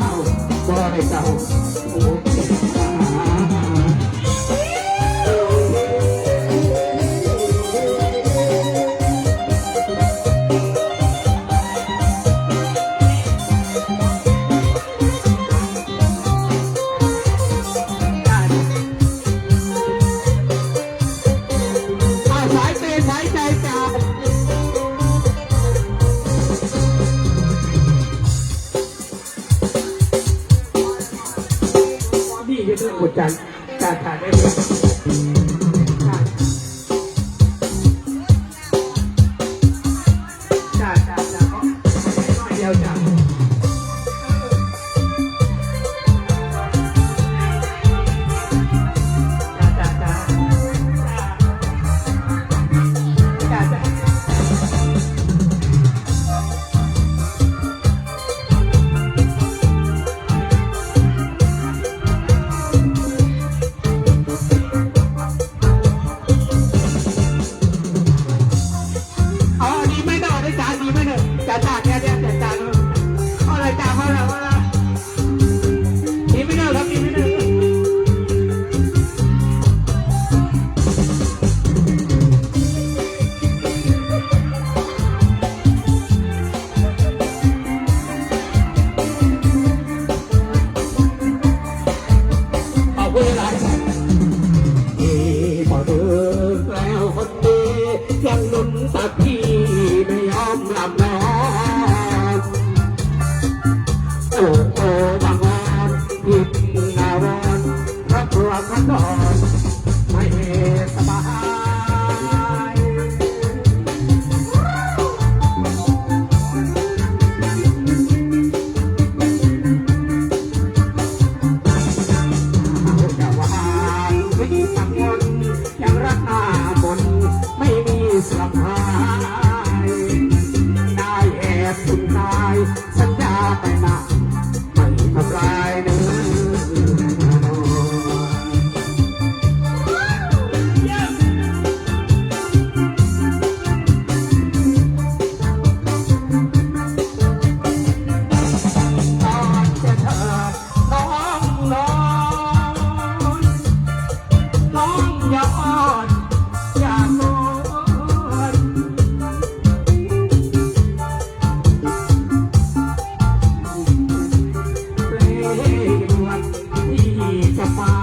บ่ได้เก่าโอ้ with that, that. I keep จะตา